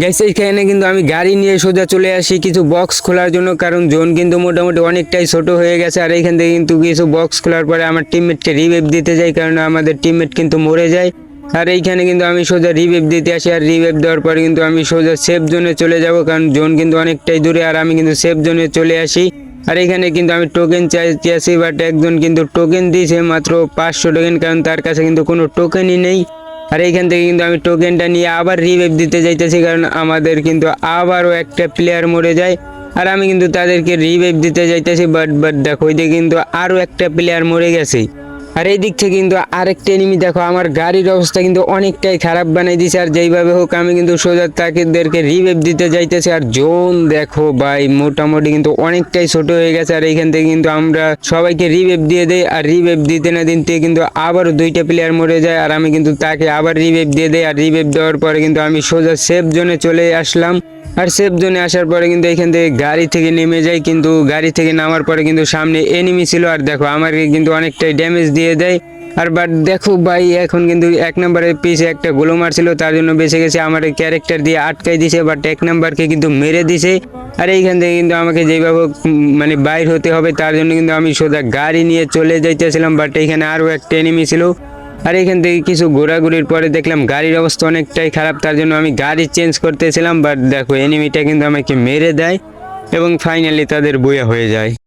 Gas এইখানে কিন্তু আমি গাড়ি নিয়ে সোজা চলে আসি কিছু বক্স খোলার জন্য, কারণ জোন কিন্তু মোটামুটি অনেকটাই ছোট হয়ে গেছে, আর এইখান থেকে কিন্তু কিছু বক্স খোলার পরে আমার টিমমেটকে রিভাইভ দিতে যাই, কারণ আমাদের টিমমেট কিন্তু মরে যায়। আর এইখানে কিন্তু আমি সোজা রিভাইভ দিতে আসি, আর রিভাইভ দেওয়ার পরে কিন্তু আমি সোজা সেফ জোনে চলে যাব, কারণ জোন কিন্তু অনেকটাই দূরে, আর আমি কিন্তু সেফ জোনে চলে আসি। আর এখানে কিন্তু আমি টোকেন চাইতে আসি বাট একজন কিন্তু টোকেন দিয়েছে মাত্র পাঁচশো টোকেন কারণ তার কাছে কিন্তু কোনো টোকেনই নেই। আর এইখান থেকে কিন্তু আমি টোকেনটা নিয়ে আবার রিভাইভ দিতে যাইতেছি, কারণ আমাদের কিন্তু আবারও একটা প্লেয়ার মরে যায়। আর আমি কিন্তু তাদেরকে রিভাইভ দিতে যাইতেছি বাট বাট দেখো, ওইদিকে কিন্তু আরও একটা প্লেয়ার মরে গেছে। আর এই দিক থেকে কিন্তু আরেকটা এনিমি দেখো, আমার গাড়ির অবস্থা কিন্তু অনেকটাই খারাপ বানাই দিছে। আর যেইভাবে হোক, আমি কিন্তু সোজা তাকেদেরকে রিভাইভ দিতে যাইতেছি। আর জোন দেখো ভাই, মোটামুটি কিন্তু অনেকটাই ছোট হয়ে গেছে। আর এইখান থেকে কিন্তু আমরা সবাইকে রিভাইভ দিয়ে দেই। আর রিভাইভ দিতে না দিতে কিন্তু আবারও দুইটা প্লেয়ার মরে যায়। আর আমি কিন্তু তাকে আবার রিভাইভ দিয়ে দেই। আর রিভাইভ দেওয়ার পরে কিন্তু আমি সোজা সেফ জোনে চলে আসলাম। আর সেফ জোনে আসার পরে কিন্তু এখান থেকে গাড়ি থেকে নেমে যাই কিন্তু গাড়ি থেকে নামার পরে কিন্তু সামনে এনিমি ছিল। আর দেখো আমাকে কিন্তু অনেকটাই ড্যামেজ দিয়ে দেয়। আর বাট দেখো ভাই, এখন কিন্তু এক নম্বরের পিছে একটা গোলো মারছিল, তার জন্য বেঁচে গেছে। আমার ক্যারেক্টার দিয়ে আটকাই দিছে বাট এক নাম্বারকে কিন্তু মেরে দিছে। আর এইখান থেকে কিন্তু আমাকে যেভাবে মানে বাইর হতে হবে, তার জন্য কিন্তু আমি সোজা গাড়ি নিয়ে চলে যাইতেছিলাম। বাট এইখানে আরও একটা এনিমি ছিল। আর এখান থেকে কিছু ঘোরাঘুরির পরে দেখলাম গাড়ির অবস্থা অনেকটাই খারাপ, তার জন্য আমি গাড়ি চেঞ্জ করতেছিলাম বাট দেখো এনিমিটা কিন্তু আমাকে মেরে দেয় এবং ফাইনালি তাদের বইয়া হয়ে যায়।